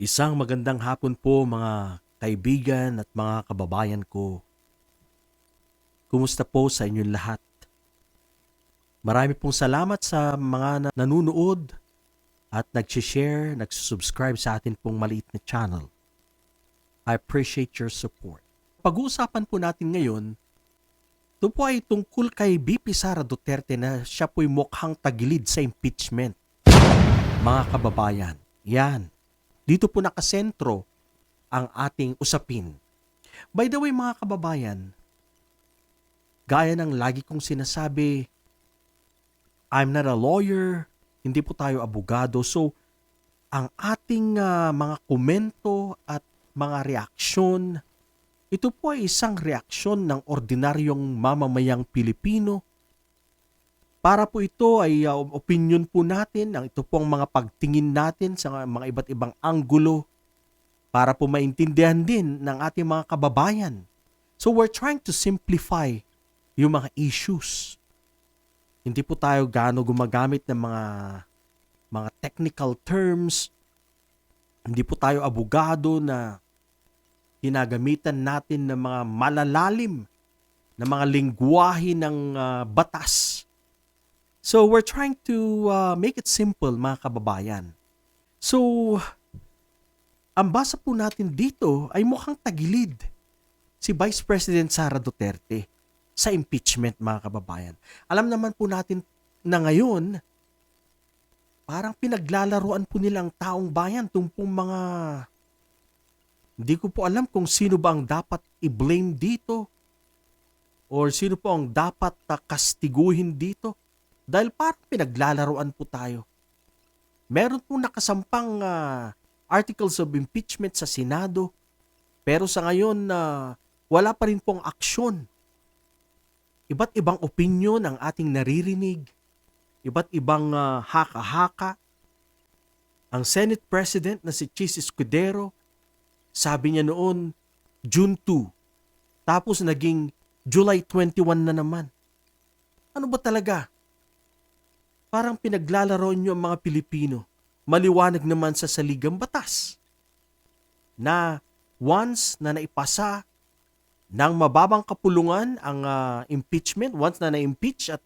Isang magandang hapon po mga kaibigan at mga kababayan ko. Kumusta po sa inyong lahat? Marami pong salamat sa mga na- nanunood at nag-share, nag-subscribe sa atin pong maliit na channel. I appreciate your support. Pag-uusapan po natin ngayon, ito po ay tungkol kay BP Sara Duterte na siya po'y mukhang tagilid sa impeachment. Mga kababayan, yan. Dito po nakasentro ang ating usapin. By the way mga kababayan, gaya ng lagi kong sinasabi, I'm not a lawyer, hindi po tayo abogado. So, ang ating ah, mga komento at mga reaksyon, ito po ay isang reaksyon ng ordinaryong mamamayang Pilipino. Para po ito ay ah, opinion po natin, ang ito po ang mga pagtingin natin sa mga iba't ibang anggulo para po maintindihan din ng ating mga kababayan. So we're trying to simplify yung mga issues. Hindi po tayo gaano gumagamit ng mga mga technical terms. Hindi po tayo abogado na ginagamitan natin ng mga malalalim na mga lingwahe ng ah, batas. So we're trying to ah, make it simple mga kababayan. So ang basa po natin dito ay mukhang tagilid si Vice President Sara Duterte sa impeachment mga kababayan. Alam naman po natin na ngayon parang pinaglalaruan po nilang taong bayan itong pong mga hindi ko po alam kung sino ba ang dapat i-blame dito or sino po ang dapat ah, kastiguhin dito dahil parang pinaglalaruan po tayo. Meron po nakasampang ah, articles of impeachment sa Senado pero sa ngayon na wala pa rin pong aksyon. Iba't ibang opinion ang ating naririnig. Iba't ibang ah, haka-haka. Ang Senate President na si Chis Escudero, sabi niya noon, June 2. Tapos naging July 21 na naman. Ano ba talaga? Parang pinaglalaro niyo ang mga Pilipino. Maliwanag naman sa saligang batas na once na naipasa ng mababang kapulungan ang ah, impeachment, once na na-impeach at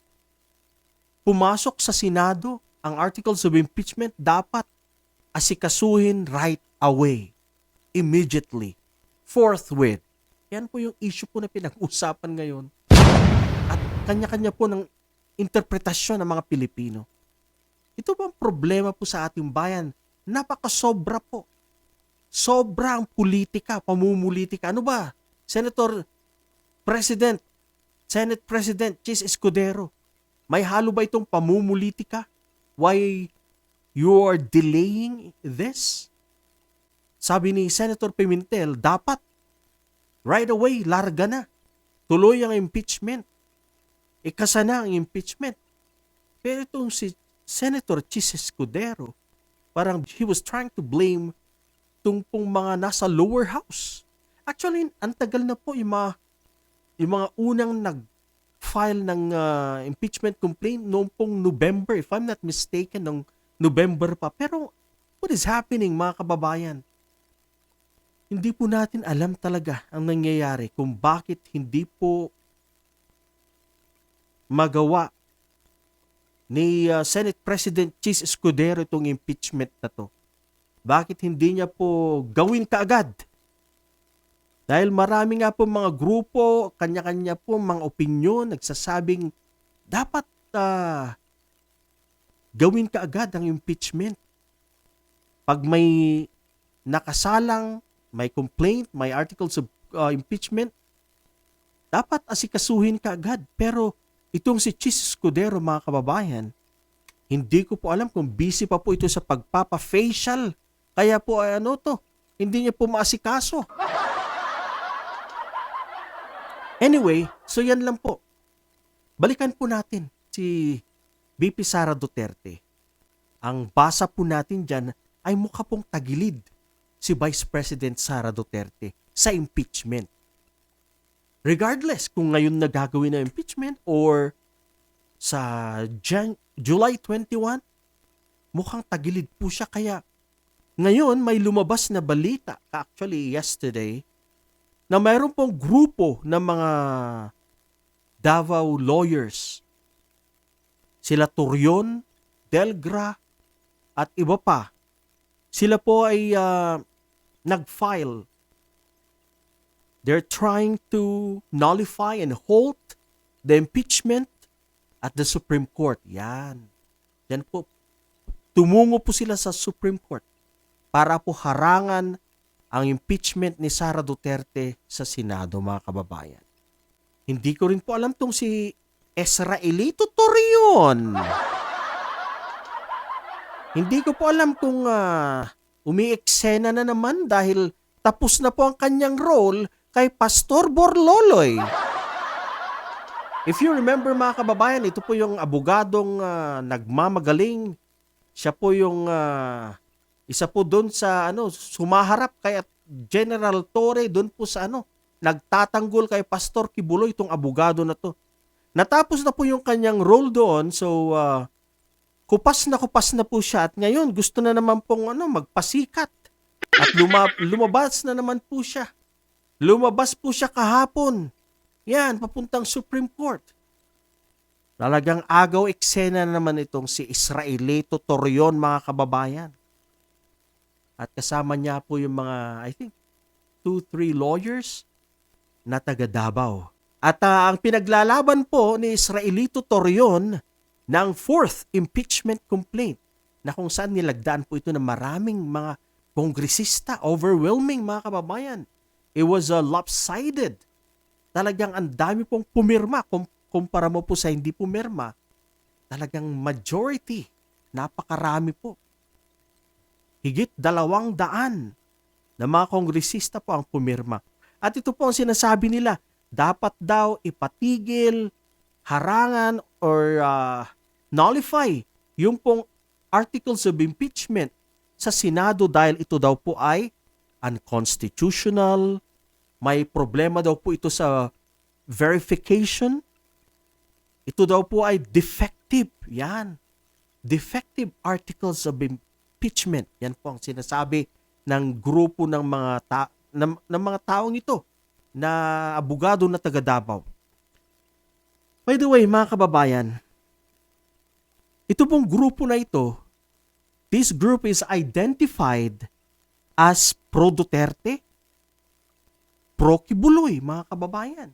pumasok sa Senado ang articles of impeachment, dapat asikasuhin right away, immediately, forthwith. Yan po yung issue po na pinag-usapan ngayon. At kanya-kanya po ng interpretasyon ng mga Pilipino. Ito ba ang problema po sa ating bayan? Napakasobra po. Sobra ang politika, pamumulitika. Ano ba? Senator President, Senate President Chis Escudero, may halo ba itong pamumulitika? Why you are delaying this? Sabi ni Senator Pimentel, dapat right away, larga na. Tuloy ang impeachment. Ikasa na ang impeachment. Pero itong si Senator Chis Escudero, parang he was trying to blame itong pong mga nasa lower house. Actually, ang tagal na po yung mga, yung mga unang nag-file ng ah, impeachment complaint noong pong November, if I'm not mistaken, noong November pa. Pero what is happening mga kababayan? Hindi po natin alam talaga ang nangyayari kung bakit hindi po magawa ni uh, Senate President Chis Escudero itong impeachment na to. Bakit hindi niya po gawin kaagad? Dahil marami nga po mga grupo, kanya-kanya po mga opinyon, nagsasabing dapat ah, gawin kaagad ang impeachment. Pag may nakasalang, may complaint, may articles of uh, impeachment, dapat asikasuhin kaagad. Pero itong si Chis Escudero, mga kababayan, hindi ko po alam kung busy pa po ito sa pagpapa-facial. Kaya po ay ano to, hindi niya po maasikaso. Anyway, so yan lang po. Balikan po natin si BP Sara Duterte. Ang basa po natin dyan ay mukha pong tagilid si Vice President Sara Duterte sa impeachment. Regardless kung ngayon na gagawin na impeachment or sa Jan- July 21, mukhang tagilid po siya kaya Ngayon, may lumabas na balita, actually yesterday, na mayroon pong grupo ng mga Davao lawyers. Sila Turion, Delgra, at iba pa. Sila po ay ah, nag-file. They're trying to nullify and halt the impeachment at the Supreme Court. Yan. Yan po. Tumungo po sila sa Supreme Court para po harangan ang impeachment ni Sara Duterte sa Senado, mga kababayan. Hindi ko rin po alam tong si Esraelito Torion. Hindi ko po alam kung uh, umiiksena na naman dahil tapos na po ang kanyang role kay Pastor Borloloy. If you remember mga kababayan, ito po yung abogadong ah, nagmamagaling. Siya po yung ah, isa po doon sa ano, sumaharap kay General Torre doon po sa ano, nagtatanggol kay Pastor Kibuloy itong abogado na to. Natapos na po yung kanyang role doon, so ah, kupas na kupas na po siya at ngayon gusto na naman pong ano, magpasikat. At luma- lumabas na naman po siya. Lumabas po siya kahapon. Yan, papuntang Supreme Court. Talagang agaw eksena na naman itong si Israelito Torion, mga kababayan. At kasama niya po yung mga, I think, two, three lawyers na taga Davao. At ah, ang pinaglalaban po ni Israelito Torion ng fourth impeachment complaint na kung saan nilagdaan po ito ng maraming mga kongresista, overwhelming mga kababayan. It was a lopsided. Talagang ang dami pong pumirma. Kum- kumpara mo po sa hindi pumirma, talagang majority, napakarami po. Higit dalawang daan na mga kongresista po ang pumirma. At ito po ang sinasabi nila, dapat daw ipatigil, harangan, or ah, nullify yung pong articles of impeachment sa Senado dahil ito daw po ay unconstitutional, may problema daw po ito sa verification. Ito daw po ay defective. Yan. Defective articles of impeachment. Yan po ang sinasabi ng grupo ng mga ta- ng, ng mga taong ito na abogado na taga Davao. By the way, mga kababayan, ito pong grupo na ito, this group is identified as pro Duterte, pro Kibuloy, mga kababayan.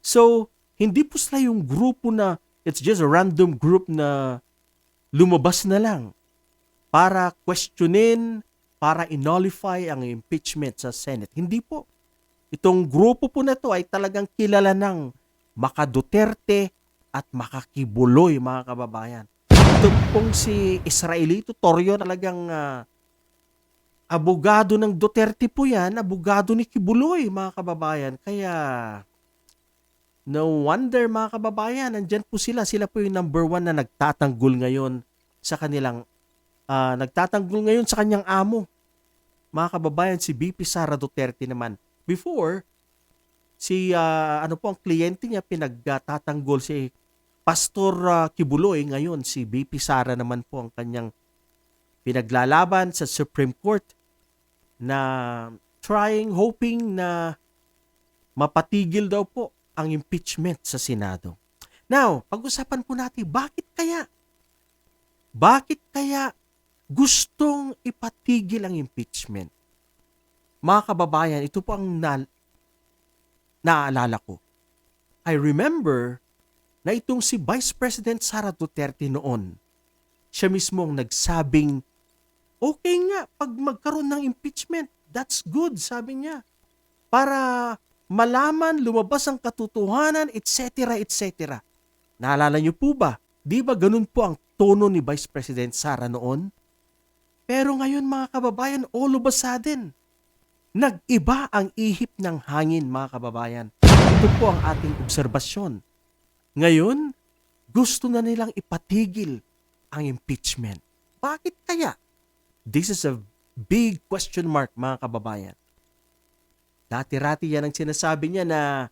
So, hindi po sila yung grupo na it's just a random group na lumabas na lang para questionin, para inullify ang impeachment sa Senate. Hindi po. Itong grupo po na to ay talagang kilala ng maka Duterte at makakibuloy mga kababayan. Ito pong si Israelito Torrio talagang ah, abogado ng Duterte po yan, abogado ni Kibuloy mga kababayan. Kaya no wonder mga kababayan, nandyan po sila. Sila po yung number one na nagtatanggol ngayon sa kanilang, ah, nagtatanggol ngayon sa kanyang amo. Mga kababayan, si BP Sara Duterte naman. Before, si ah, ano po ang kliyente niya pinagtatanggol si Pastor ah, Kibuloy ngayon si BP Sara naman po ang kanyang pinaglalaban sa Supreme Court na trying hoping na mapatigil daw po ang impeachment sa Senado. Now, pag-usapan po natin bakit kaya bakit kaya gustong ipatigil ang impeachment? Mga kababayan, ito po ang na, naaalala ko. I remember na itong si Vice President Sara Duterte noon, siya mismo ang nagsabing, okay nga, pag magkaroon ng impeachment, that's good, sabi niya. Para malaman, lumabas ang katotohanan, etc., etc. Naalala niyo po ba? Di ba ganun po ang tono ni Vice President Sara noon? Pero ngayon mga kababayan, all of a sudden, nag-iba ang ihip ng hangin mga kababayan. Ito po ang ating obserbasyon. Ngayon, gusto na nilang ipatigil ang impeachment. Bakit kaya? This is a big question mark mga kababayan. Dati-rati yan ang sinasabi niya na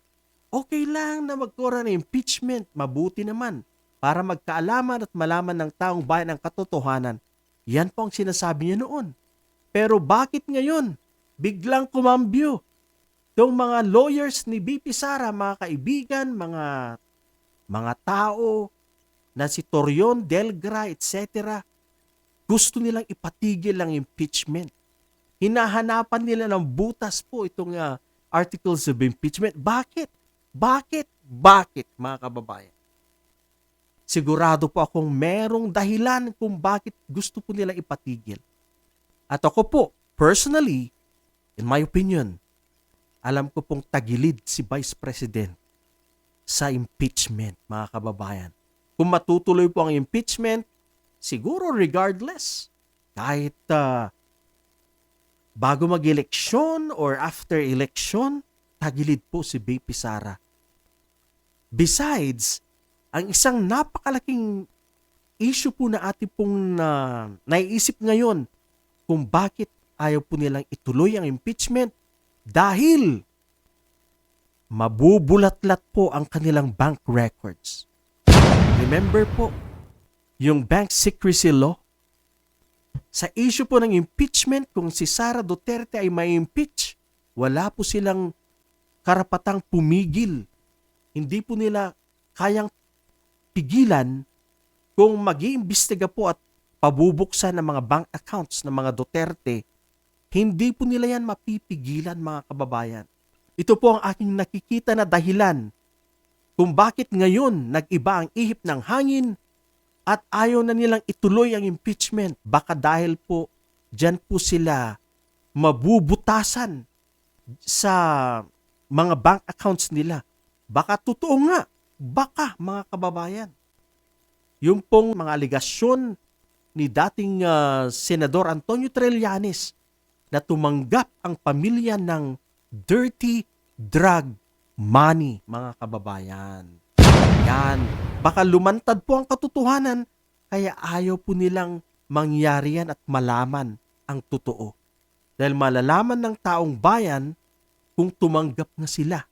okay lang na magkaroon ng impeachment, mabuti naman para magkaalaman at malaman ng taong bayan ang katotohanan. Yan po ang sinasabi niya noon. Pero bakit ngayon? Biglang kumambyo. Yung mga lawyers ni BP Sara, mga kaibigan, mga mga tao na si Torion, Delgra, etc. Gusto nilang ipatigil ang impeachment. Hinahanapan nila ng butas po itong ah, articles of impeachment. Bakit? Bakit? Bakit, mga kababayan? Sigurado po akong merong dahilan kung bakit gusto po nila ipatigil. At ako po, personally, in my opinion, alam ko pong tagilid si Vice President sa impeachment, mga kababayan. Kung matutuloy po ang impeachment, siguro regardless, kahit ah, bago mag-eleksyon or after election, tagilid po si BP Sara. Besides, ang isang napakalaking issue po na ating pong na naiisip ngayon kung bakit ayaw po nilang ituloy ang impeachment dahil mabubulatlat po ang kanilang bank records. Remember po, yung bank secrecy law, sa issue po ng impeachment, kung si Sara Duterte ay may impeach, wala po silang karapatang pumigil. Hindi po nila kayang pigilan kung mag iimbestiga po at pabubuksan ng mga bank accounts ng mga Duterte, hindi po nila yan mapipigilan mga kababayan. Ito po ang aking nakikita na dahilan kung bakit ngayon nag-iba ang ihip ng hangin at ayaw na nilang ituloy ang impeachment. Baka dahil po dyan po sila mabubutasan sa mga bank accounts nila. Baka totoo nga. Baka mga kababayan. Yung pong mga aligasyon ni dating ah, Senador Antonio Trillanes na tumanggap ang pamilya ng dirty drug money, mga kababayan. Yan. Baka lumantad po ang katotohanan, kaya ayaw po nilang mangyari yan at malaman ang totoo. Dahil malalaman ng taong bayan kung tumanggap na sila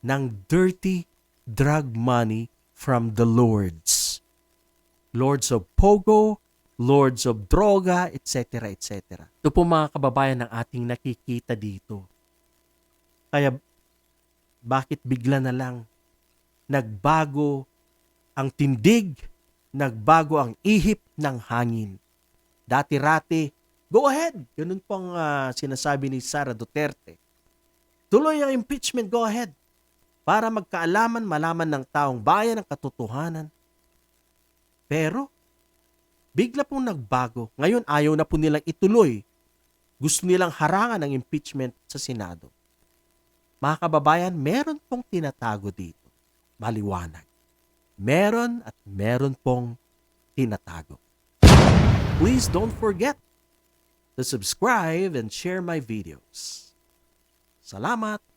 ng dirty drug money from the lords. Lords of Pogo, Lords of Droga, etc. etc. Ito po mga kababayan ang ating nakikita dito. Kaya bakit bigla na lang nagbago ang tindig, nagbago ang ihip ng hangin. Dati-rati, go ahead. Ganun pong ah, sinasabi ni Sara Duterte. Tuloy ang impeachment, go ahead. Para magkaalaman, malaman ng taong bayan ang katotohanan. Pero, bigla pong nagbago. Ngayon, ayaw na po nilang ituloy. Gusto nilang harangan ang impeachment sa Senado. Mga kababayan, meron pong tinatago dito. Maliwanag. Meron at meron pong tinatago. Please don't forget to subscribe and share my videos. Salamat!